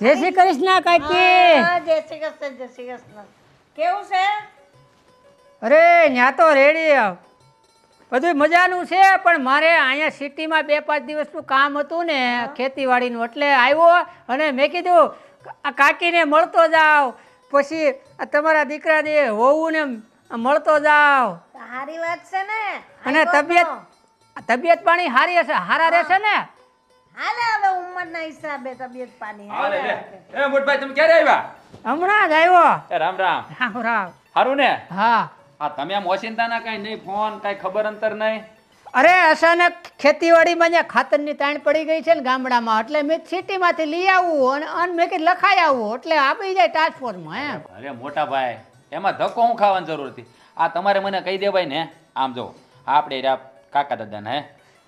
જય શ્રી કૃષ્ણ કાકી. હા, જય શ્રી કૃષ્ણ જય શ્રી કૃષ્ણ. કેવું છે? અરે ન્યા તો રેડી બધું મજાનું છે પણ મારે અહીંયા સિટીમાં બે પાંચ દિવસનું કામ હતું ને ખેતીવાડીનું એટલે આવ્યો અને મેં કીધું આ કાકીને મળતો જાવ. પછી તમારા દીકરાને ને મળતો જાવ. સારી વાત છે ને. અને તબિયત તબિયત પાણી સારી હશે હારા રહેશે ને? હાલે હવે ઉંમરના હિસાબે તબિયત પાણી હાલે એ મોટભાઈ તમે ક્યારે આવ્યા? હમણાં જ આવ્યો. એ રામ રામ. રામ રામ. હારું ને? હા. હા તમે આમ ઓચિંતાના કઈ નહીં ફોન કઈ ખબર અંતર નહીં? અરે અચાનક ખેતીવાડીમાં જ્યાં ખાતરની તાણ પડી ગઈ છે ને ગામડામાં એટલે મેં સિટીમાંથી લઈ આવું અને અન મેં કીધું લખાઈ આવું. એટલે આપી જાય ટ્રાન્સફોર્ટમાં એમ. અરે મોટા ભાઈ એમાં ધક્કો હું ખાવાની જરૂર હતી. આ તમારે મને કહી દેવાય ને? આમ જો આપણે રહ્યા કાકા દાદાને હે?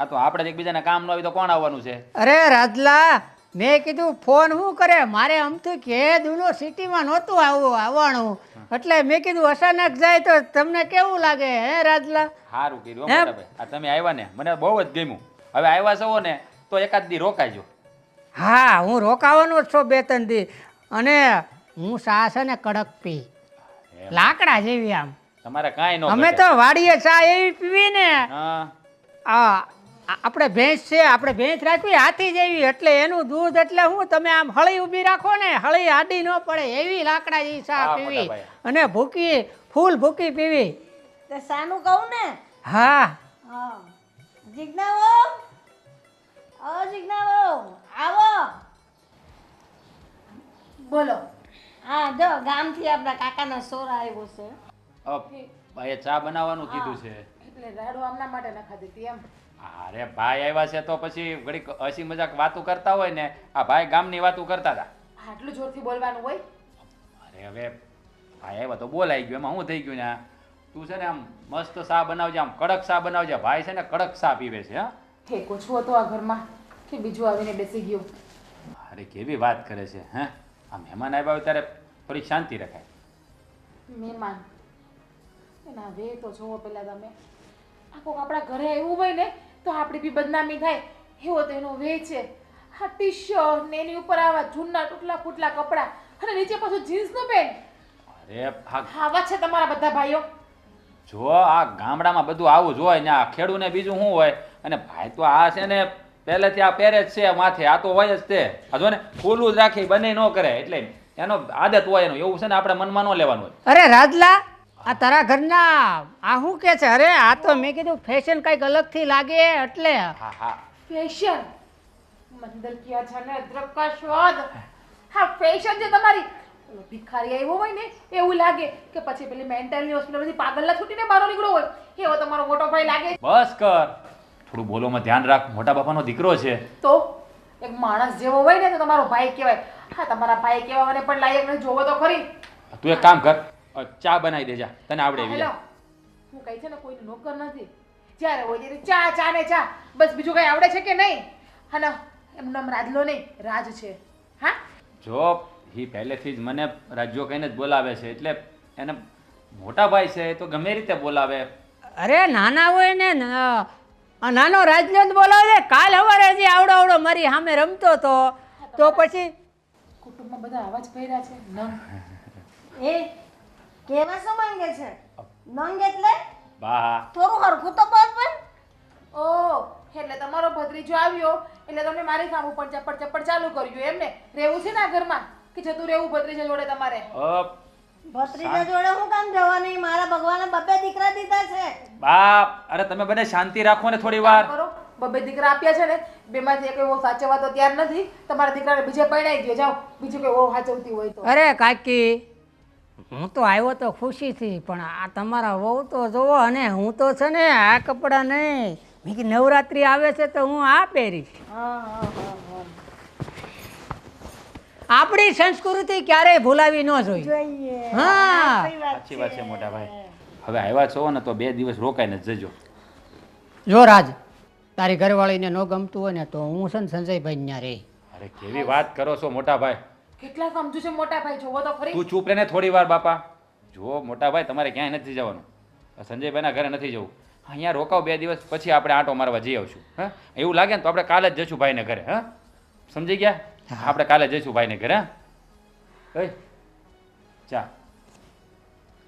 આ તો આપણે એકબીજાને કામ ન આવી તો કોણ આવવાનું છે? અરે રાજલા મેં કીધું ફોન શું કરે? મારે આમથી કે દુલો સિટીમાં નહોતું આવું આવવાનું. એટલે મેં કીધું અચાનક જાય તો તમને કેવું લાગે? હે રાજલા? સારું હો ભાઈ આ તમે આવ્યા ને. મને બહુ જ ગમ્યું. હવે આવ્યા છો ને તો એકાદ દી રોકાજો. હા હું રોકાવાનો જ છું બે ત્રણ દી. અને હું ચા છે ને કડક પી. લાકડા જેવી આમ. તમારે કાંઈ ન અમે તો વાડીએ ચા એવી પીવી ને. હા. આ- આપણે ભેંસ છે આપણે ભેંસ રાખવી હાથી જેવી એટલે એનું દૂધ એટલે હું તમે આમ હળી ઊભી રાખો ને હળી આડી ન પડે એવી લાકડા જેવી ચા પીવી. અને ભૂકી ફૂલ ભૂકી પીવી. તે સાનું કહું ને? હા. હા. જીજ્ઞાવો. ઓ જીજ્ઞાવો. આવો. બોલો. હા જો ગામથી આપણા કાકાનો સોર આવ્યો છે. અ, ભાઈએ ચા બનાવવાનું કીધું છે. એટલે રાડો આમના માટે ન ખાધી એમ. અરે ભાઈ આવ્યા છે તો પછી ઘડીક હસી મજાક વાતો કરતા હોય ને આ ભાઈ ગામની વાતો કરતા હતા. આટલું જોરથી બોલવાનું હોય? અરે હવે ભાઈ આવ્યા તો બોલાઈ ગયો એમાં શું થઈ ગયું ને? તું છે ને આમ મસ્ત સા બનાવજે આમ કડક સા બનાવજે. ભાઈ છે ને કડક સા પીવે છે હા. હે કોછો હતો આ ઘરમાં કે બીજું આવીને બેસી ગયું. અરે કેવી વાત કરે છે હે? આ મહેમાન આવ્યા હોય ત્યારે થોડીક શાંતિ રખાય. મહેમાન એના વે તો જોવો પેલા તમે. આખો આપણા ઘરે આવ્યું હોય ને તો આપણી બી બદનામી થાય. એવો તો એનો વે છે. હા ટી શર્ટ ને એની ઉપર આવા જૂના તૂટલા ફૂટલા કપડાં અને નીચે પાછું જીન્સનું પેન્ટ અરે આ આવા છે તમારા બધા ભાઈઓ. જો આ ગામડામાં બધું આવું જ હોય ને આ ખેડૂને બીજું શું હોય? અને ભાઈ તો આ છે ને પહેલેથી આ પહેરે જ છે માથે આ તો હોય જ તે. આ જો ને ખુલ્લું જ રાખી બંને ન કરે. એટલે એનો આદત હોય એનો. એવું છે ને આપણે મનમાં ન લેવાનું હોય. અરે રાજલા આ તારા ઘરના આ શું કે છે? અરે આ તો મેં કીધું ફેશન કંઈક અલગથી લાગે એટલે. હા હા. ફેશન મંદર કિયા છે ને અદરક કા સ્વાદ? હા ફેશન જે તમારી ભિખારી આવ્યો હોય ને એવું લાગે કે પછી પેલી મેન્ટલની હોસ્પિટલમાંથી પાગલના છૂટીને બહાર નીકળ્યો હોય. એવો તમારો મોટો ભાઈ લાગે બસ કર. થોડું બોલોમાં ધ્યાન રાખ. મોટા બાપાનો દીકરો છે. તો એક માણસ જેવો હોય ને તો તમારો ભાઈ કહેવાય. હા તમારા ભાઈ કહેવાને પણ લાયક ને જોવો તો ખરી. તું એક કામ કર. ચા બનાવી દેજા. તને આવડે એવી. હું કહી છે ને કોઈનો નોકર નથી. જ્યારે હોય ત્યારે ચા ચા ને ચા. બસ બીજું કઈ આવડે છે કે નહીં? હાલો એમ નામ રાજલો નહીં રાજ છે. હા? જો એ પહેલેથી જ મને રાજ્યો કહીને જ બોલાવે છે એટલે એને મોટા ભાઈ છે તો ગમે રીતે બોલાવે. અરે નાના હોય ને આ નાનો રાજલો જ બોલાવે. કાલ હવારે હજી આવડો આવડો મારી સામે રમતો તો તો પછી? કુટુંબમાં બધા આવા જ ભર્યા છે. ન. એ કેવા શું માંગે છે? નંગ એટલે? બા. થોડું હરખું તો બોલ પણ. ઓ એટલે તમારો ભત્રીજો આવ્યો એટલે તમે મારી સામે ઉપર ચપ્પડ ચપ્પડ ચાલુ કર્યું એમ ને? રહેવું છે ને આ ઘરમાં? કે જતું રહેવું ભત્રીજા જોડે તમારે? ભત્રીજા જોડે હું કામ જવાની મારા ભગવાને બબે દીકરા દીધા છે. બાપ અરે તમે બને શાંતિ રાખો ને થોડી વાર. કરો. બબે દીકરા આપ્યા છે ને બેમાંથી એક એવો સાચવવા તો તૈયાર નથી. તમારા દીકરાને બીજે પરણાઈ દો જાઓ. બીજું કોઈ એવો સાચવતી હોય તો. અરે કાકી હું તો આવ્યો તો ખુશીથી પણ આ તમારા વહુ તો જોવો અને હું તો છે ને આ કપડાં નહીં. મેં કે નવરાત્રિ આવે છે તો હું આ પહેરીશ. હા હા હા હા. આપણી સંસ્કૃતિ ક્યારેય ભૂલાવી ન જોઈએ. જોઈએ. હા. સાચી વાત છે મોટા ભાઈ. હવે આવ્યા છો ને તો બે દિવસ રોકાઈને જજો. જો રાજ તારી ઘરવાળીને ન ગમતું હોય ને તો હું છે ને સંજયભાઈ ત્યાં રહી. અરે કેવી વાત કરો છો મોટા ભાઈ. કેટલા સમજુ છે મોટા ભાઈ? જોવો તો ખરી. તું ચૂપ રહેને થોડી વાર બાપા. જો મોટા ભાઈ તમારે ક્યાંય નથી જવાનું. સંજયભાઈના ઘરે નથી જવું. અહીંયા રોકાવ બે દિવસ પછી આપણે આંટો મારવા જઈ આવશું. હા? એવું લાગે ને તો આપણે કાલે જ જશું ભાઈને ઘરે હા? સમજી ગયા? આપણે કાલે જઈશું ભાઈને ઘરે હા? ચા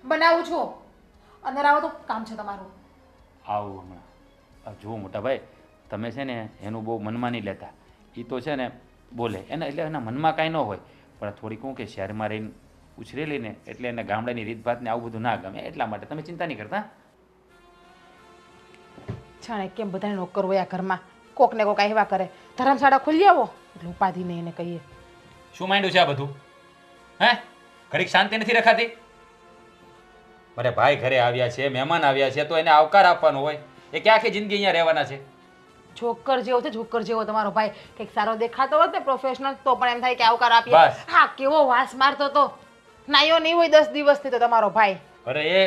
બનાવું છું. અંદર આવો તો કામ છે તમારું. આવું હમણાં. આ જુઓ મોટા ભાઈ તમે છે ને એનું બહુ મનમાં નહીં લેતા. એ તો છે ને બોલે. એને એટલે એના મનમાં કાંઈ ન હોય. પણ થોડીક હું કે શહેરમાં રહીને ઉછરેલી ને એટલે એને ગામડાની રીતભાતને આવું બધું ના ગમે એટલા માટે. તમે ચિંતા નહીં કરતા. જાણે કેમ બધાને નોકર હોય આ ઘરમાં? કોક ને કોક આવ્યા કરે ધર્મશાળા ખુલી આવો. એટલે ઉપાધિ નહીં એને કહીએ. શું માંડ્યું છે આ બધું? હે? ઘરી શાંતિ નથી રખાતી? અરે ભાઈ ઘરે આવ્યા છે મહેમાન આવ્યા છે તો એને આવકાર આપવાનો હોય. એ કે આખી જિંદગી અહીંયા રહેવાના છે? જોકર જેવો છે જોકર જેવો તમારો ભાઈ. કંઈક સારો દેખાતો હોત ને પ્રોફેશનલ તો પણ એમ થાય કે આવકાર આપીએ. બસ. હા કેવો વાસ મારતો તો નાયો નહીં હોય દસ દિવસથી તો તમારો ભાઈ. અરે એ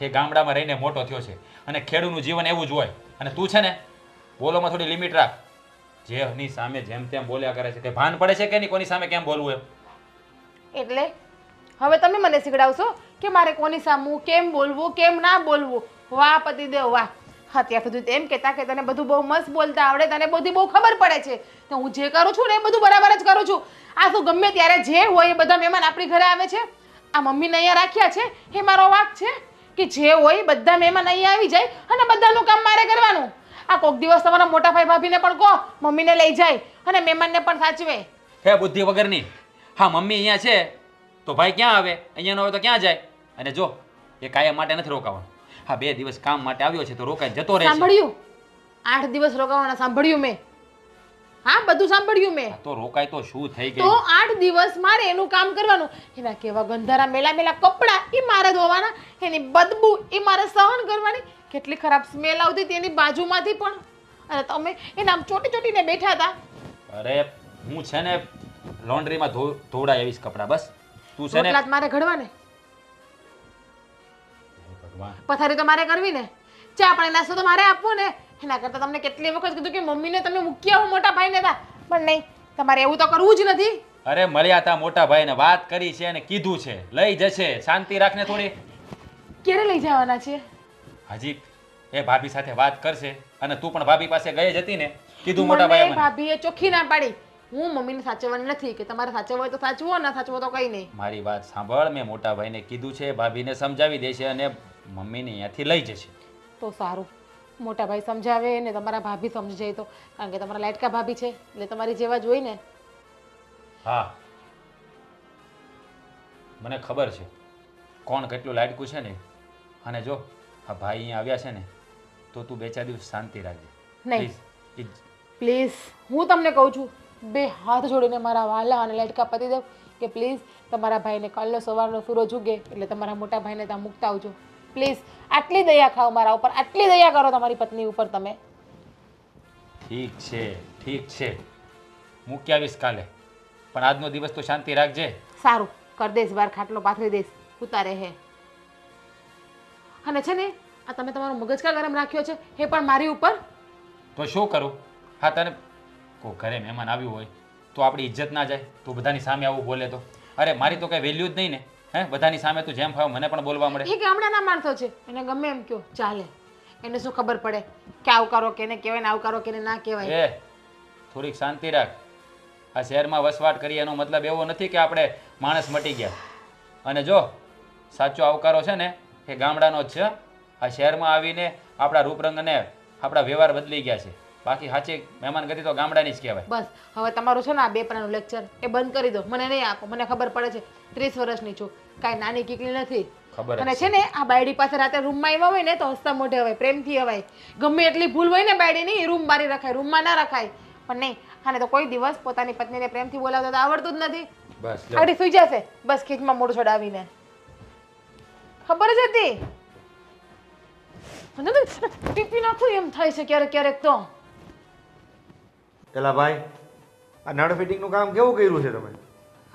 એ ગામડામાં રહીને મોટો થયો છે. અને ખેડૂતનું જીવન એવું જ હોય. અને તું છે ને બોલોમાં થોડી લિમિટ રાખ. જેની સામે જેમ તેમ બોલ્યા કરે છે. તે ભાન પડે છે કે નહીં? કોની સામે કેમ બોલવું એમ? એટલે હવે તમે મને શીખડાવશો કે મારે કોની સામું કેમ બોલવું કેમ ના બોલવું? વાહ પતિદેવ વાહ. હા ત્યાં તો એમ કહેતા કે તને બધું બહુ મસ્ત બોલતા આવડે, તને બધી બહુ ખબર પડે છે. તો હું જે કરું છું ને એ બધું બરાબર જ કરું છું. આ શું ગમે ત્યારે જે હોય એ બધા મહેમાન આપણી ઘરે આવે છે? આ મમ્મીને અહીંયા રાખ્યા છે? એ મારો વાક છે? કે જે હોય બધા મહેમાન અહીંયા આવી જાય અને બધાનું કામ મારે કરવાનું. આ કોક દિવસ તમારા મોટા ભાઈ ભાભીને પણ કહો, મમ્મીને લઈ જાય અને મહેમાનને પણ સાચવે. હે બુદ્ધિ વગરની, હા મમ્મી અહીંયા છે, તો ભાઈ ક્યાં આવે? અહીંયા ન હોય તો ક્યાં જાય? અને જો, એ કાયમ માટે નથી રોકાવાનું. હા બે દિવસ કામ માટે આવ્યો છે તો રોકાઈ જતો રહેશે સાંભળ્યું? આઠ દિવસ રોકાવાના સાંભળ્યું મેં. હા બધું સાંભળ્યું મેં. તો રોકાય તો શું થઈ તો આઠ દિવસ મારે એનું કામ કરવાનું. એના કેવા ગંધારા મેલા મેલા કપડા એ મારે ધોવાના. એની બદબુ એ મારે સહન કરવાની. કેટલી ખરાબ સ્મેલ આવતી તેની બાજુમાંથી પણ. અને તમે એને આમ ચોટી ચોટીને બેઠા હતા. અરે હું છે ને લોન્ડ્રીમાં ધોવડાય આવીશ કપડા બસ. તું છે ને મારે ઘડવાને. પથારી તો મારે કરવી ને. ચા પાણી નાસ્તો તો મારે આપવો ને. એના કરતાં તમને કેટલી વખત કીધું કે મમ્મીને તમે મૂકી આવો મોટા ભાઈને હતા પણ નહીં તમારે એવું તો કરવું જ નથી. અરે મળ્યા તા મોટા ભાઈને વાત કરી છે અને કીધું છે. લઈ જશે. શાંતિ રાખને થોડી. ક્યારે લઈ જવાના છે? હજી એ ભાભી સાથે વાત કરશે અને તું પણ ભાભી પાસે ગઈ જ હતી ને. કીધું મોટા ભાઈ ભાભીએ ચોખ્ખી ના પાડી. હું મમ્મીને સાચવવાની નથી કે તમારે સાચવવું હોય તો સાચવો ના સાચવો તો કઈ નહીં. મારી વાત સાંભળ મેં મોટા ભાઈને કીધું છે ભાભીને સમજાવી દેશે અને મમ્મીને અહીંયાથી લઈ જશે. તો સારું. મોટા ભાઈ સમજાવે ને તમારા ભાભી સમજી જાય તો. કારણ કે તમારા લાઇટકા ભાભી છે એટલે તમારી જેવા જ હોય ને. હા. મને ખબર છે કોણ કેટલું લાડકું છે ને. અને જો આ ભાઈ અહીંયા આવ્યા છે ને તો તું બે ચાર દિવસ શાંતિ રાખજે. નહીં. Please. પ્લીઝ હું તમને કહું છું બે હાથ જોડીને મારા વાલા અને લાઇટકા પતી દઉં કે પ્લીઝ તમારા ભાઈને કાલનો સવારનો સૂરજ ઉગે એટલે તમારા મોટા ભાઈને ત્યાં મૂકતા આવજો. પ્લીઝ આટલી દયા ખાઓ મારા ઉપર આટલી દયા કરો તમારી પત્ની ઉપર તમે. ઠીક છે ઠીક છે. મૂકી આવીશ કાલે. પણ આજનો દિવસ તો શાંતિ રાખજે. સારું કર દઈશ બાર ખાટલો પાથરી દઈશ ઉતારે હે અને છે ને આ તમે તમારો મગજ કા ગરમ રાખ્યો છે એ પણ મારી ઉપર? તો શું કરું? હા તને કો ઘરે મહેમાન આવ્યું હોય તો આપણી ઇજ્જત ના જાય તું બધાની સામે આવું બોલે તો. અરે મારી તો કઈ વેલ્યુ જ નહીં ને. હે? બધાની સામે તું જેમ ફાવ મને પણ બોલવા મળે. એ ગામડાના માણસો છે. એને ગમે એમ કયો ચાલે. એને શું ખબર પડે કે આવકારો કેને કહેવાય ને આવકારો કેને ના કહેવાય. એ થોડીક શાંતિ રાખ. આ શહેરમાં વસવાટ કરી એનો મતલબ એવો નથી કે આપણે માણસ મટી ગયા. અને જો સાચો આવકારો છે ને એ ગામડાનો જ છે. આ શહેરમાં આવીને આપણા રૂપરંગ અને આપણા વ્યવહાર બદલી ગયા છે. બાકી સાચી મહેમાન ગતિ તો ગામડાની જ કહેવાય. બસ હવે તમારું છે ને આ બેપરાનું લેક્ચર એ બંધ કરી દો. મને નહીં આપો. મને ખબર પડે છે. ત્રીસ વર્ષની છું. કાંઈ નાની કીકલી નથી. ખબર અને છે ને આ બાયડી પાસે રાતે રૂમમાં આવ્યા હોય ને તો હસતા મોઢે હોય પ્રેમથી હવાય. ગમે એટલી ભૂલ હોય ને બાયડીની એ રૂમ બારી રખાય રૂમમાં ના રખાય. પણ નહીં આને તો કોઈ દિવસ પોતાની પત્નીને પ્રેમથી બોલાવતો તો આવડતું જ નથી. બસ સુઈ જશે બસ ખીચમાં મોઢું છોડાવીને ખબર જ હતી. મને તો ટીપી નાખું એમ થાય છે ક્યારેક ક્યારેક તો. પેલા ભાઈ આ નળ ફિટિંગનું કામ કેવું કર્યું છે તમે?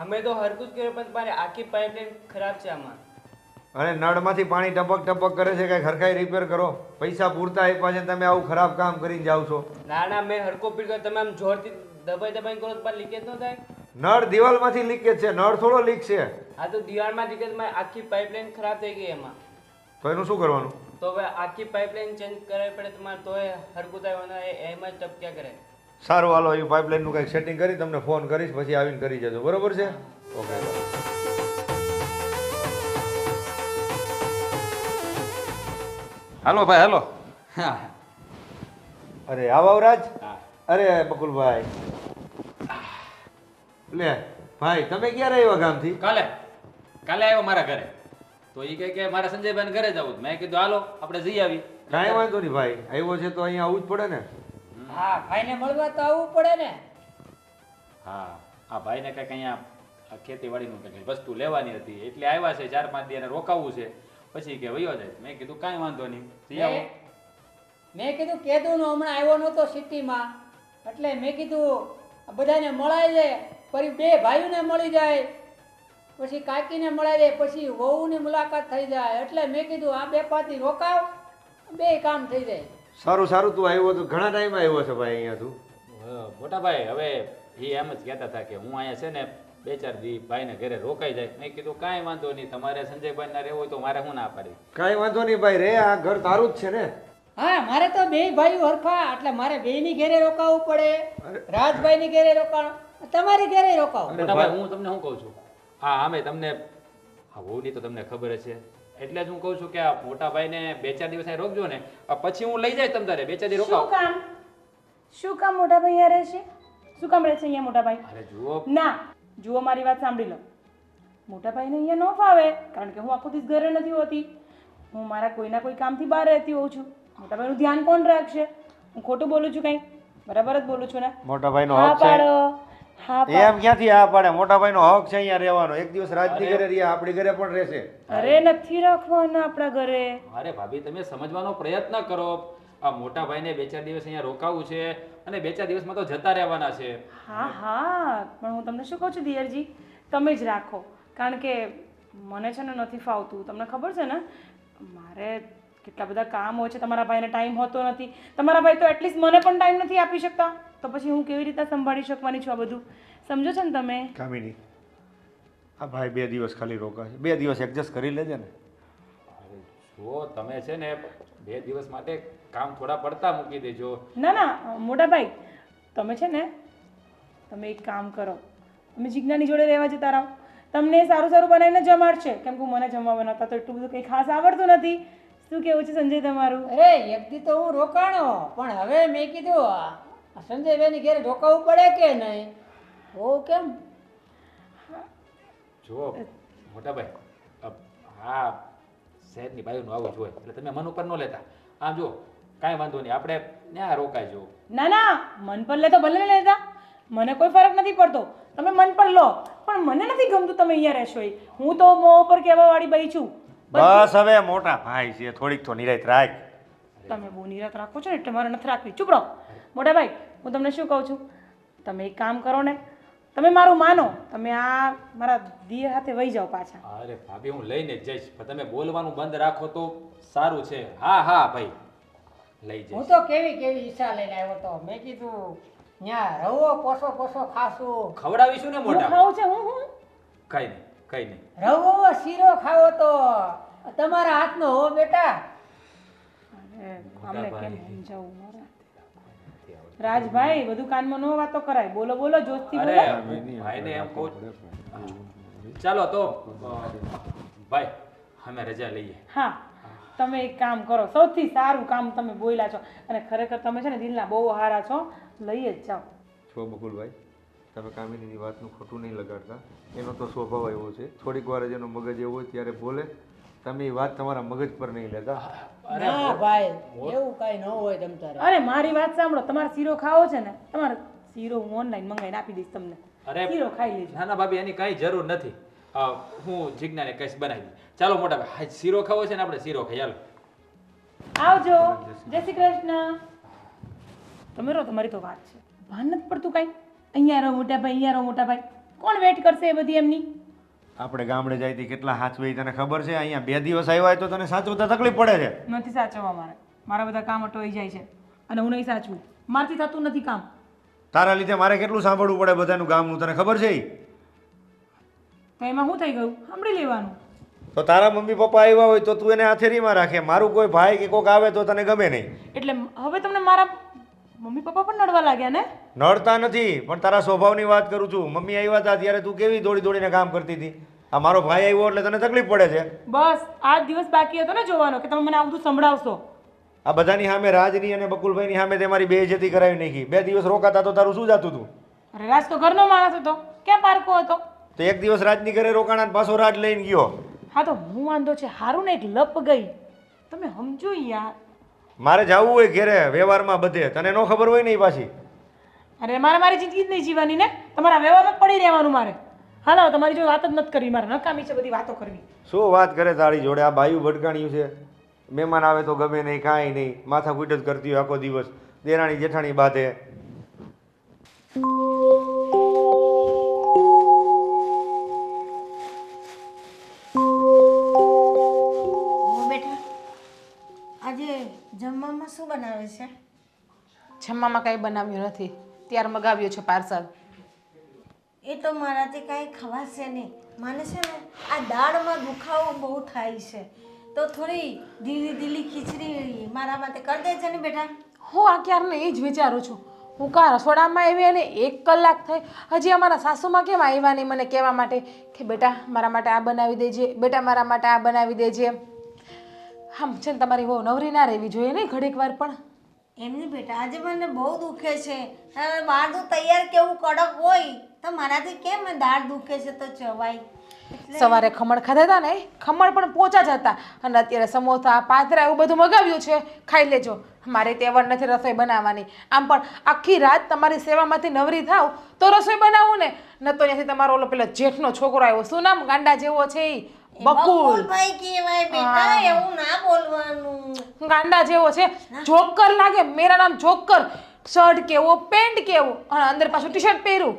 અમે તો હરકું જ કર્યું પણ મારે આખી પાઇપલાઇન ખરાબ છે આમાં. અને નળમાંથી પાણી ટપક ટપક કરે છે કઈ ખરખાઈ રિપેર કરો. પૈસા પૂરતા આપ્યા છે તમે આવું ખરાબ કામ કરીને જાઓ છો. ના ના મેં હરકો પીટ કર્યો. તમે આમ જોરથી દબાઈ દબાઈ કરો તો પણ લીકેજ ન થાય. નળ દિવાલમાંથી લીકેજ છે નળ થોડો લીક છે. આ તો દિવાલમાં લીકેજમાં આખી પાઇપલાઇન ખરાબ થઈ ગઈ એમાં. તો એનું શું કરવાનું? તો હવે આખી પાઇપલાઇન ચેન્જ કરાવી પડે તમારે તોય હરકું થાય અને એ- એમાં જ ટપક્યા કરે. સારું હાલો એ પાઇપલાઇનનું કંઈક સેટિંગ કરી તમને ફોન કરીશ પછી આવીને કરી જજો. બરોબર છે? ઓકે હાલો ભાઈ હાલો. અરે આવો રાજ હા. અરે બકુલભાઈ. લે ભાઈ તમે ક્યારે આવ્યા ગામથી? કાલે. કાલે આવ્યો મારા ઘરે. તો એ કહે કે મારે સંજયભાઈ ઘરે જવું. મેં કીધું હાલો આપણે જઈ આવી કાંઈ વાંધો નહીં ભાઈ. આવ્યો છે તો અહીંયા આવવું જ પડે ને. હા ભાઈને મળવા તો આવવું પડે ને. હા આ ભાઈને કંઈક અહીંયા ખેતીવાડીનું કંઈક વસ્તુ લેવાની હતી. એટલે આવ્યા છે ચાર પાંચ દિવસ રોકાવું છે. પછી કે વયો જાય. મેં કીધું કાંઈ વાંધો નહીં. મેં- કીધું કેદુ નો હમણાં આવ્યો નહોતો સિટીમાં. એટલે મેં કીધું બધાને મળાઈ જાય પછી બે ભાઈઓને મળી જાય. પછી કાકીને મળાય જાય પછી વહુની મુલાકાત થઈ જાય. એટલે મેં કીધું આ બે પાથી રોકાવ. બે કામ થઈ જાય. સારું સારું તું આવ્યો તો ઘણા ટાઈમ આવ્યો છે ભાઈ અહીંયા તું. મોટા ભાઈ હવે એ એમ જ કહેતા હતા કે હું અહીંયા છે ને બે ચાર દી ભાઈને ઘરે રોકાઈ જાય. મેં કીધું કાંઈ વાંધો નહીં તમારે સંજયભાઈ ના રહેવું હોય તો મારે હું ના પાડી? કાંઈ વાંધો નહીં ભાઈ રે આ ઘર તારું જ છે ને. હા મારે તો બે ભાઈ હરખા એટલે મારે બે ની ઘેરે રોકાવું પડે રાજભાઈ ની ઘેરે રોકાણ તમારી ઘેરે રોકાવ. હું તમને શું કહું છું? હા અમે તમને હા વહુની તો તમને ખબર છે. એટલે જ હું કહું છું કે આ મોટા ભાઈને બે ચાર દિવસ અહીં રોકજો ને. પછી હું લઈ જાય તમ તારે બે ચાર દિવસ શું રોકાવ કામ? શું કામ મોટા ભાઈ અહીંયા રહે છે? શું કામ રહે છે અહીંયા મોટા ભાઈ? અરે જુઓ. ના જુઓ મારી વાત સાંભળી લો. મોટા ભાઈને અહીંયા ન ફાવે કારણ કે હું આખો દિવસ ઘરે નથી હોતી. હું મારા કોઈના કોઈ કામથી બહાર રહેતી હોઉં છું. મોટા ભાઈનું ધ્યાન કોણ રાખશે? હું ખોટું બોલું છું કંઈ? બરાબર જ બોલું છું ને? મોટા ભાઈનો હા હક છે. પાડો. એમ ક્યાંથી આ પાડે? મોટા ભાઈનો હક છે અહીંયા રહેવાનો. એક દિવસ રાજની ઘરે રહ્યા આપણી ઘરે પણ રહેશે. અરે નથી રાખવાના આપણા ઘરે. અરે ભાભી તમે સમજવાનો પ્રયત્ન કરો. આ મોટા ભાઈને બે ચાર દિવસ અહીંયા રોકાવું છે અને બે ચાર દિવસમાં તો જતા રહેવાના છે. હા હા પણ હું તમને શું કહું છું દિયરજી? તમે જ રાખો. કારણ કે મને છે ને નથી ફાવતું. તમને ખબર છે ને? મારે કેટલા બધા કામ હોય છે તમારા ભાઈને ટાઈમ હોતો નથી. તમારા ભાઈ તો એટલીસ્ટ મને પણ ટાઈમ નથી આપી શકતા. તો પછી હું કેવી રીતે સંભાળી શકવાની છું આ બધું? સમજો છો ને તમે? કામિની આ ભાઈ બે દિવસ ખાલી રોકાશે બે દિવસ એડજસ્ટ કરી લેજે ને. અરે જુઓ તમે છે ને બે દિવસ માટે કામ થોડા પડતા મૂકી દેજો. ના ના મોટા ભાઈ તમે છે ને તમે એક કામ કરો. તમે જીજ્ઞાની જોડે રહેવા જતા રહો. તમને સારું સારું બનાવીને જમાડશે. કેમ કે મને જમવા બનાવતા તો એટલું બધું કંઈ ખાસ આવડતું નથી. શું કેવું છે સંજય તમારું? અરે એકથી તો હું રોકાણો પણ હવે મેં કીધું આ સંજયભાઈની ઘેરે રોકાવું પડે કે નહીં? ઓ કેમ? જુઓ મોટાભાઈ હા શહેરની બાજુનું આવું જોઈએ એટલે તમે મન ઉપર ન લેતા. આમ જુઓ કાંઈ વાંધો નહીં આપણે ત્યાં રોકાઈ જવું. ના ના મન પર લેતો ભલે લેતા. મને કોઈ ફરક નથી પડતો. તમે મન પર લો. પણ મને નથી ગમતું તમે અહીંયા રહેશો હું તો મોં ઉપર કહેવા વાળી બઈ છું. બસ હવે મોટા ભાઈ છે થોડીક તો નિરાયત રાખ. તમે બહુ નિરાત રાખો છો ને એટલે મારે નથી રાખવી. ચૂપ રહો. મોટા ભાઈ હું તમને શું કહું છું? તમે એક કામ કરો ને તમે મારું માનો તમે આ મારા દિયર હાથે વહી જાઓ પાછા. અરે ભાભી હું લઈને જ જઈશ. પણ તમે બોલવાનું બંધ રાખો તો સારું છે. હા હા ભાઈ. લઈ હું તો કેવી કેવી ઈચ્છા લઈને આવ્યો તો? મેં કીધું ત્યાં રવો પોસો પોસો ખાશું. ખવડાવીશું ને હું મોટા? ખાવું છે હું હું. કઈ નહીં. કઈ નહીં. રવો શીરો ખાવો તો તમારા હાથનો હો બેટા. અરે, કેમ સમજાવું મારે? રાજભાઈ બધું કાનમાં નો વાતો કરાય. બોલો બોલો જોશથી બોલો. ભાઈને એમ કહું. ચાલો તો ભાઈ અમે રજા લઈએ. હા તમે એક કામ કરો. સૌથી સારું કામ તમે બોલ્યા છો. અને ખરેખર તમે છે ને દિલના બહુ હારા છો. લઈ જ જાઓ. છો બકુલભાઈ? તમે કામિનીની વાતનું ખોટું નહીં લગાડતા. એનો તો સ્વભાવ એવો છે. થોડીક વાર જ એનો મગજ એવો હોય ત્યારે બોલે. તમે એ વાત તમારા મગજ પર નહીં લેતા. ના ભાઈ એવું કઈ ન હોય તમ તારે. અરે મારી વાત સાંભળો. તમારે શીરો ખાવો છે ને તમારે શીરો હું ઓનલાઈન મંગાવીને આપી દઈશ તમને. અરે શીરો ખાઈ લેજો. ના ના ભાભી એની કઈ જરૂર નથી. હું જીજ્ઞાને કઈશ બનાવી. ચાલો મોટા ભાઈ શીરો ખાવો છે ને આપણે શીરો ખાઈ. ચાલો આવજો. જય શ્રી કૃષ્ણ. તમે રહો તમારી તો વાત છે. ભાન નથી પડતું કાંઈ? અહીંયા રહો મોટા ભાઈ અહીંયા રહો મોટા ભાઈ. કોણ વેટ કરશે એ બધી એમની? આપણે ગામડે જાય તે કેટલા સાચવે તને ખબર છે? અહીંયા બે દિવસ આવ્યા હોય તો તને સાચવતા તકલીફ પડે છે. નથી સાચવવા મારે. મારા બધા કામ અટવાઈ જાય છે અને હું નહીં સાચવું. મારથી થતું નથી કામ. તારા લીધે મારે કેટલું સાંભળવું પડે બધાનું ગામનું તને ખબર છે તો એમાં શું થઈ ગયું? સાંભળી લેવાનું. તો તારા મમ્મી પપ્પા આવ્યા હોય તો તું એને હાથેરીમાં રાખે. મારું કોઈ ભાઈ કે કોઈક આવે તો તને ગમે નહીં. એટલે હવે તમને મારા મમ્મી પપ્પા પણ નડવા લાગ્યા ને? નડતા નથી પણ તારા સ્વભાવની વાત કરું છું. મમ્મી આવ્યા હતા ત્યારે તું કેવી દોડી દોડીને કામ કરતી હતી? આ મારો ભાઈ આવ્યો એટલે તને તકલીફ પડે છે. બસ આ દિવસ બાકી હતો ને જોવાનો કે તમે મને આ બધું સંભળાવશો. આ બધાની સામે રાજની અને બકુલભાઈની સામે તે મારી બેઇજ્જતી કરાવી નાખી. બે દિવસ રોકાતા તો તારું શું જાતું હતું? અરે રાજ તો ઘરનો માણસ હતો. ક્યાં પારકો હતો? તો એક દિવસ રાજની ઘરે રોકાણા પાછો રાજ લઈને ગયો. હા તો હું વાંધો છે હારું ને એક લપ ગઈ. તમે સમજો યાર. મારે જવું હોય ઘેરે વ્યવહારમાં બધે. તને નો ખબર હોય ને એ પાછી. અરે મારે મારી જિંદગી જ નહીં જીવવાની ને. તમારા વ્યવહારમાં પડી રહેવાનું મારે. હાલો તમારી જો વાત જ નથી કરવી. મારે નકામી છે બધી વાતો કરવી. શું વાત કરે તારી જોડે? આ બાયું ભટકાણ્યું છે. મહેમાન આવે તો ગમે નહીં કાંઈ નહીં. માથા કૂટ જ કરતી હોય આખો દિવસ. દેરાણી જેઠાણી બાધે. બનાવે છે? જમવામાં કાંઈ બનાવ્યું નથી. ત્યાર મગાવ્યું છે પાર્સલ. એ તો મારાથી કાંઈ ખવાશે નહીં. મને છે ને આ દાળમાં દુખાવો બહુ થાય છે. તો થોડી ઢીલી ઢીલી ખીચડી મારા માટે કરી દેજે ને બેટા. હું આ ક્યારને એ જ વિચારું છું. હું કા રસોડામાં આવી અને એક કલાક થઈ હજી અમારા સાસુમાં કેમ આવ્યા નહીં મને કહેવા માટે? કે બેટા મારા માટે આ બનાવી દેજે બેટા મારા માટે આ બનાવી દેજે. આમ છે ને તમારી બહુ નવરી ના રહેવી જોઈએ નહીં ઘડીક વાર પણ? એમની બેટા આજે મને બહુ દુખે છે. બહાર તો તૈયાર કેવું કડક હોય તો મારાથી કેમ દાળ દુખે છે તો ચવાય સવારે ખમણ ખાધા હતા ને? ખમણ પણ પોચા જ હતા. અને અત્યારે સમોસા પાતરા એવું બધું મગાવ્યું છે. ખાઈ લેજો. મારે તહેવાર નથી રસોઈ બનાવવાની. આમ પણ આખી રાત તમારી સેવામાંથી નવરી થાવ તો રસોઈ બનાવું ને. ન તો ત્યાંથી તમારો ઓલો પેલો જેઠનો છોકરો આવ્યો. શું નામ? ગાંડા જેવો છે ઈ. બકુલ. ભાઈ કહેવાય બેટા એવું ના બોલવાનું. ગાંડા જેવો છે. જોકર લાગે મેરા નામ જોકર. શર્ટ કેવો પેન્ટ કેવો. અને અંદર પાછું ટી શર્ટ પહેર્યું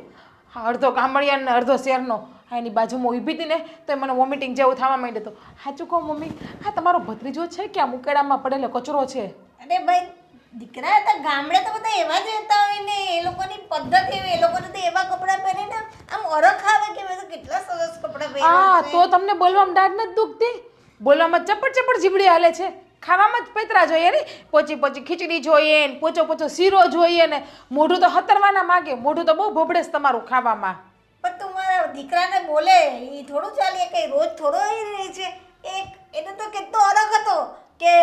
હા, અડધો કામળિયાનો ને અડધો શેરનો. હા, એની બાજુમાં ઊભી હતી ને તો મને વોમિટિંગ જેવું થવા માંડ્યું હતું. સાચું ચૂકો મમ્મી હા તમારો ભત્રીજો છે કે આ મુકેડામાં પડેલો કચરો છે? અરે ભાઈ દીકરા હતા ગામડે તો બધા એવા જ રહેતા હોય ને એ લોકોની પદ્ધતિ એવી એ લોકોને તો એવા કપડાં પહેરીને આમ ઓરખ આવે કે મેં તો કેટલા સરસ કપડાં હા પહેર્યા તો તમને બોલવામાં દાઢ નથી દુખતી? બોલવામાં ચપડ ચપડ જીબડી હાલે છે. ખાવામાં જ પેતરા જોઈએ ને પોચી પોચી ખીચડી જોઈએ ને પોચો પોચો શીરો જોઈએ ને મોઢું તો હતરવાના માગે મોઢું તો બહુ ભોબડે તમારું ખાવામાં. પણ તું મારા દીકરાને બોલે એ થોડું ચાલીએ કે રોજ થોડો એ રહે છે. એક એને તો કેટલો અરગ હતો. કે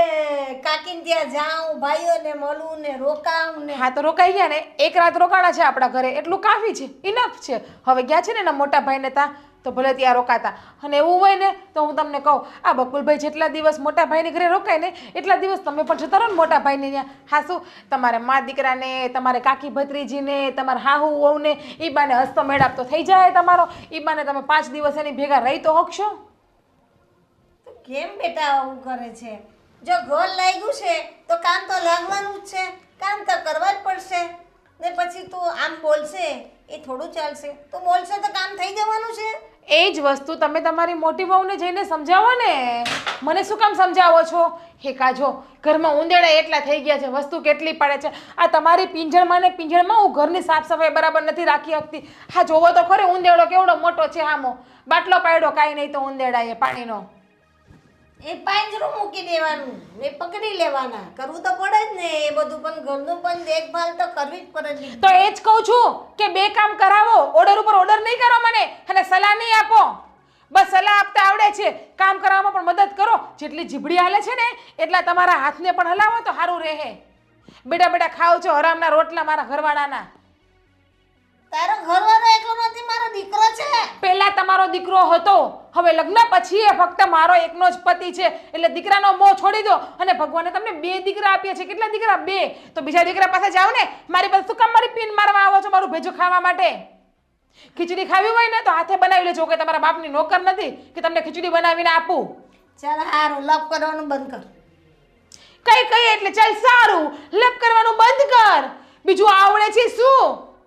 કાકીને ત્યાં જાઉં ભાઈઓને મળું ને રોકાઉં ને. હા તો રોકાઈ ગયા ને? એક રાત રોકાણા છે આપણા ઘરે. એટલું કાફી છે. ઇનફ છે. હવે ગયા છે ને એના મોટા ભાઈને ત્યાં? તો ભલે ત્યાં રોકાતા. અને એવું હોય ને તો હું તમને કહું આ બકુલભાઈ જેટલા દિવસ મોટા ભાઈની ઘરે રોકાય ને એટલા દિવસ તમે પણ જતા રહો ને મોટા ભાઈને ત્યાં. હા શું? તમારે મા દીકરાને તમારે કાકી ભત્રીજીને તમારા હાહુ વહુને એ બાને હસ્તો મેળાપ તો થઈ જાય તમારો. એ બાને તમે પાંચ દિવસ એની ભેગા રહી તો હકશો. તો કેમ બેટા આવું કરે છે? જો ઘર લાગ્યું છે, તો કામ તો લાગવાનું જ છે. કામ તો કરવા જ પડશે. ને પછી તું આમ બોલશે, એ થોડું ચાલશે. તું બોલશે તો કામ થઈ જવાનું છે. એ જ વસ્તુ તમે તમારી મોટી વહુને જઈને સમજાવો ને. મને શું કામ સમજાવો છો? હે કાજો, ઘરમાં ઉંદેડા એટલા થઈ ગયા છે, વસ્તુ કેટલી પડે છે. આ તમારી પિંજરમાં ને પિંજરમાં હું ઘરની સાફ સફાઈ બરાબર નથી રાખી શકતી. હા, જોવો તો ખરે ઉંદેડો કેવડો મોટો છે આમો બાટલો પાડ્યો કાંઈ નહીં તો ઉંદેડા એ પાણીનો. એ પાંજરું મૂકી દેવાનું એ પકડી લેવાના. કરવું તો પડે જ ને, એ બધું પણ ઘરનું પણ દેખભાલ તો કરવી જ પડે. તો એ જ કહું છું કે બે કામ કરાવો ઓર્ડર ઉપર ઓર્ડર નહીં કરો મને, અને સલાહ નહીં આપો. બસ સલાહ આપતા આવડે છે. કામ કરવામાં પણ મદદ કરો. જેટલી જીભડી હાલે છે ને, એટલા તમારા હાથને પણ હલાવો તો સારું રહે. બેટા બેટા ખાવ છો, હરામના રોટલા મારા ઘરવાળાના. તારો ઘરવાળો એકલો નથી મારો દીકરો છે. પહેલા તમારો દીકરો હતો. હવે લગ્ન પછી એ ફક્ત મારો એકનો જ પતિ છે. એટલે દીકરાનો મોહ છોડી દો અને ભગવાને તમને બે દીકરા આપ્યા છે. કેટલા દીકરા? બે. તો બીજા દીકરા પાસે જાઓ ને. મારી પાસે શું કામ મારી પીન મારવા આવો છો મારું ભેજું ખાવા માટે? ખીચડી ખાવી હોય ને તો હાથે બનાવી લેજો કે તમારા બાપની નોકર નથી કે તમને ખીચડી બનાવીને આપું. ચાલ હારું લપ કરવાનું બંધ કર. કઈ કઈ? એટલે ચાલ સારું. લપ કરવાનું બંધ કર. બીજું આવડે છે શું?